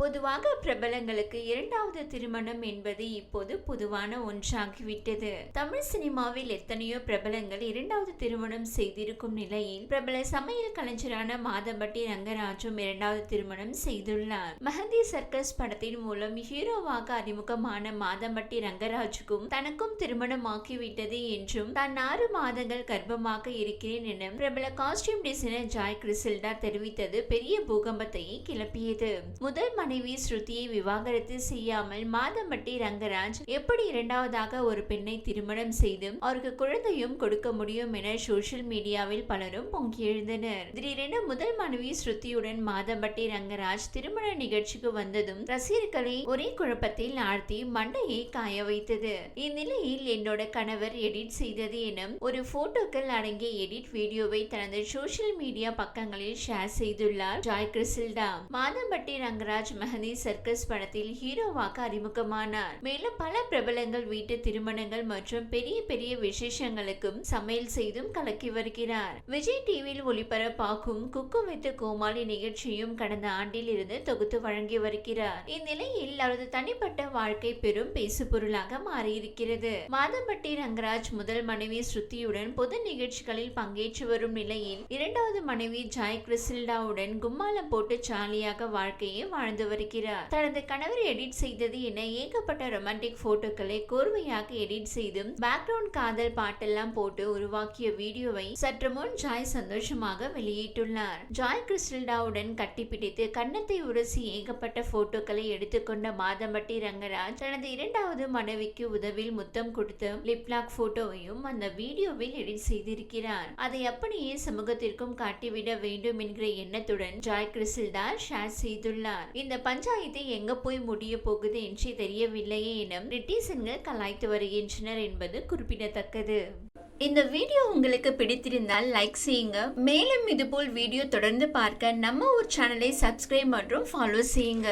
பொதுவாக பிரபலங்களுக்கு இரண்டாவது திருமணம் என்பது இப்போது பொதுவான ஒன்றாகிவிட்டது. தமிழ் சினிமாவில் எத்தனையோ பிரபலங்கள் இரண்டாவது திருமணம் செய்திருக்கும் நிலையில் பிரபல சமையல் கலைஞரான மாதம்பட்டி ரங்கராஜும் இரண்டாவது திருமணம் செய்துள்ளார். மெஹந்தி சர்க்கஸ் படத்தின் மூலம் ஹீரோவாக அறிமுகமான மாதம்பட்டி ரங்கராஜுக்கும் தனக்கும் திருமணமாகிவிட்டது என்றும் தான் ஆறு மாதங்கள் கர்ப்பமாக இருக்கிறேன் என பிரபல காஸ்டியூம் டிசைனர் ஜாய் கிறிசில்டா தெரிவித்தது பெரிய பூகம்பத்தையே கிளப்பியது. முதல் மனைவி ஸ்ருதியை விவாகரத்து செய்யாமல் மாதம்பட்டி ரங்கராஜ் எப்படி இரண்டாவதாக ஒரு பெண்ணை திருமணம் செய்து அவருக்கு குழந்தையும் கொடுக்க முடியும் என சோசியல் மீடியாவில் பலரும் பொங்கி எழுந்தனர். திடீரென முதல் மனைவி ஸ்ருதியுடன் மாதம்பட்டி ரங்கராஜ் திருமண நிகழ்ச்சிக்கு வந்ததும் ரசிகர்களை ஒரே குழப்பத்தில் ஆழ்த்தி மண்டையை காய வைத்தது. இந்நிலையில் என்னோட கணவர் எடிட் செய்தது எனும் ஒரு போட்டோக்கள் அடங்கிய எடிட் வீடியோவை தனது சோசியல் மீடியா பக்கங்களில் ஷேர் செய்துள்ளார் ஜாய் கிறிசில்டா மாதம்பட்டி ரங்கராஜ் மெஹந்தி சர்க்கஸ் படத்தில் ஹீரோவாக அறிமுகமானார். மேலும் பல பிரபலங்கள் வீட்டு திருமணங்கள் மற்றும் பெரிய பெரிய விசேஷங்களுக்கும் சமையல் செய்தும் கலக்கி வருகிறார். விஜய் டிவியில் ஒளிபரப்பாகும் குக்கு வித் கோமாளி நிகழ்ச்சியும் கடந்த ஆண்டில் இருந்து தொகுத்து வழங்கி வருகிறார். இந்நிலையில் அவரது தனிப்பட்ட வாழ்க்கை பெரும் பேசு பொருளாக மாறியிருக்கிறது. மாதம்பட்டி ரங்கராஜ் முதல் மனைவி ஸ்ருதியுடன் பொது நிகழ்ச்சிகளில் பங்கேற்று வரும் நிலையில் இரண்டாவது மனைவி ஜாய் கிறிசில்டாவுடன் கும்மாலம் போட்டு ஜாலியாக வாழ்க்கையை வாழ்ந்து வருகிறார். தனது கணவர் எடிட் செய்தது என ஏகப்பட்ட ரொமான்டிக் போட்டோக்களை கோர்வையாக எடிட் செய்தும் பேக்ரவுண்ட் காதல் பாட்டெல்லாம் போட்டு உருவாக்கிய வீடியோவை சற்று முன் ஜாய் சந்தோஷமாக வெளியிட்டுள்ளார். ஜாய் கிறிஸ்டல்டாவுடன் கட்டிப்பிடித்து கன்னத்தை உரசி ஏகப்பட்ட போட்டோக்களை எடுத்துக்கொண்ட மாதம்பட்டி ரங்கராஜ் தனது இரண்டாவது மனைவிக்கு உதவில் முத்தம் கொடுத்து லிப்லாக் போட்டோவையும் அந்த வீடியோவில் எடிட் செய்திருக்கிறார். அதை அப்படியே சமூகத்திற்கும் காட்டிவிட வேண்டும் என்கிற எண்ணத்துடன் ஜாய் கிறிஸ்டல்டா ஷேர் செய்துள்ளார். இந்த இந்த பஞ்சாயத்து எங்க போய் முடிய போகுது என்று தெரியவில்லையே என நெட்டிசன்கள் கலாய்த்து வருகின்றனர் என்பது குறிப்பிடத்தக்கது. இந்த வீடியோ உங்களுக்கு பிடித்திருந்தால் லைக் செய்யுங்க. மேலும் இதுபோல் வீடியோ தொடர்ந்து பார்க்க நம்ம ஒரு சேனலை சப்ஸ்கிரைப் மற்றும் ஃபாலோ செய்யுங்க.